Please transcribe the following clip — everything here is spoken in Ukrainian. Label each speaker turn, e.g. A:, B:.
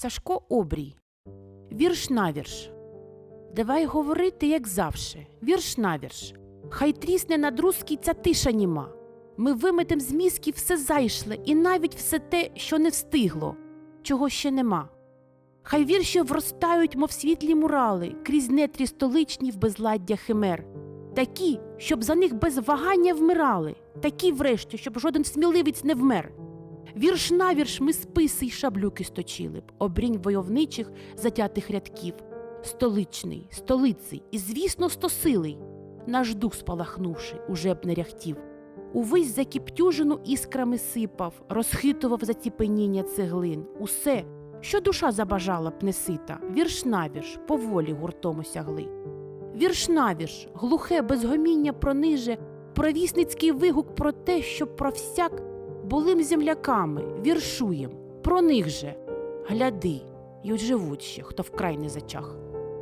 A: Сашко Обрій. Вірш на вірш. Давай говорити, як завше. Вірш на вірш. Хай трісне на друзкій ця тиша німа. Ми виметем з мізків все зайшле, і навіть все те, що не встигло, чого ще нема. Хай вірші вростають, мов світлі мурали, крізь нетрі столичні в безладдя химер. Такі, щоб за них без вагання вмирали, такі, врешті, щоб жоден сміливець не вмер. Вірш на вірш ми списи й шаблюки сточили б, обрінь войовничих затятих рядків. Столичний, столиций і, звісно, стосилий, наш дух спалахнувши, уже б не ряхтів. Увесь закіптюжену іскрами сипав, розхитував заціпеніння цеглин. Усе, що душа забажала б несита, вірш на вірш, поволі гуртом осягли. Вірш на вірш, глухе безгоміння прониже, провісницький вигук про те, що про всяк булим земляками віршуєм, про них же. Гляди, й живуть ще, хто вкрай не зачах.